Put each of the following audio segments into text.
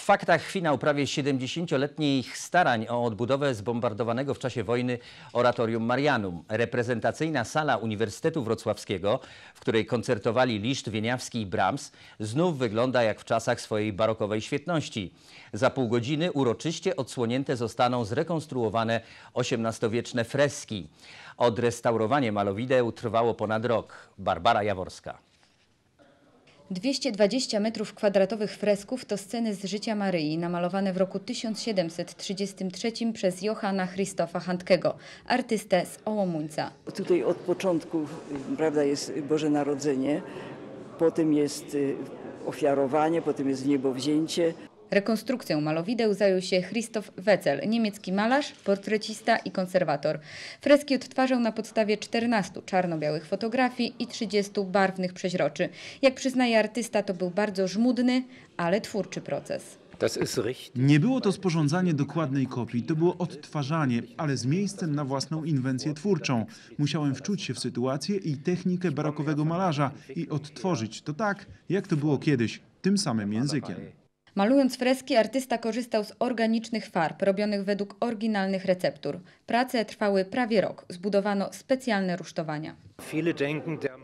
W faktach finał prawie 70-letnich starań o odbudowę zbombardowanego w czasie wojny oratorium Marianum. Reprezentacyjna sala Uniwersytetu Wrocławskiego, w której koncertowali Liszt, Wieniawski i Brahms, znów wygląda jak w czasach swojej barokowej świetności. Za pół godziny uroczyście odsłonięte zostaną zrekonstruowane XVIII-wieczne freski. Odrestaurowanie malowideł trwało ponad rok. Barbara Jaworska. 220 metrów kwadratowych fresków to sceny z życia Maryi, namalowane w roku 1733 przez Johanna Christofa Handkego, artystę z Ołomuńca. Tutaj od początku y, prawda, jest Boże Narodzenie, potem jest y, ofiarowanie, potem jest niebowzięcie. Rekonstrukcją malowideł zajął się Christoph Wetzel, niemiecki malarz, portrecista i konserwator. Freski odtwarzał na podstawie 14 czarno-białych fotografii i 30 barwnych przeźroczy. Jak przyznaje artysta, to był bardzo żmudny, ale twórczy proces. Nie było to sporządzanie dokładnej kopii, to było odtwarzanie, ale z miejscem na własną inwencję twórczą. Musiałem wczuć się w sytuację i technikę barokowego malarza i odtworzyć to tak, jak to było kiedyś, tym samym językiem. Malując freski, artysta korzystał z organicznych farb, robionych według oryginalnych receptur. Prace trwały prawie rok. Zbudowano specjalne rusztowania.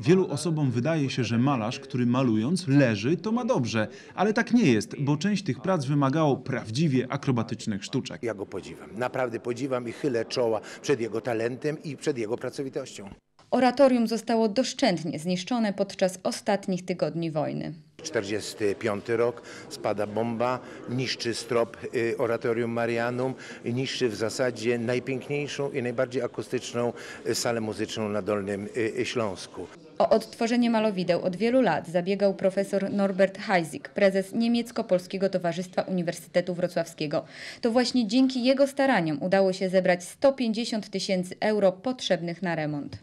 Wielu osobom wydaje się, że malarz, który malując leży, to ma dobrze, ale tak nie jest, bo część tych prac wymagało prawdziwie akrobatycznych sztuczek. Ja go podziwiam. Naprawdę podziwiam i chylę czoła przed jego talentem i przed jego pracowitością. Oratorium zostało doszczętnie zniszczone podczas ostatnich tygodni wojny. 45 rok, spada bomba, niszczy strop y, Oratorium Marianum, niszczy w zasadzie najpiękniejszą i najbardziej akustyczną y, salę muzyczną na Dolnym y, Śląsku. O odtworzenie malowideł od wielu lat zabiegał profesor Norbert Heisig, prezes Niemiecko-Polskiego Towarzystwa Uniwersytetu Wrocławskiego. To właśnie dzięki jego staraniom udało się zebrać 150 tysięcy euro potrzebnych na remont.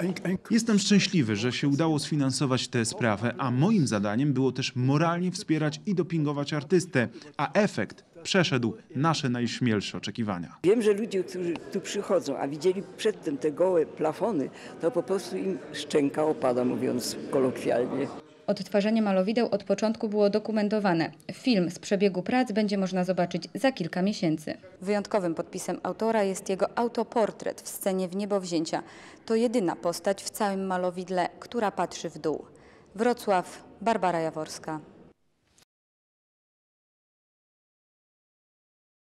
Jestem szczęśliwy, że się udało sfinansować tę sprawę, a moim zadaniem było też moralnie wspierać i dopingować artystę, a efekt przeszedł nasze najśmielsze oczekiwania. Wiem, że ludzie, którzy tu przychodzą, a widzieli przedtem te gołe plafony, to po prostu im szczęka opada, mówiąc kolokwialnie. Odtwarzanie malowideł od początku było dokumentowane. Film z przebiegu prac będzie można zobaczyć za kilka miesięcy. Wyjątkowym podpisem autora jest jego autoportret w scenie w niebowzięcia. To jedyna postać w całym malowidle, która patrzy w dół. Wrocław, Barbara Jaworska.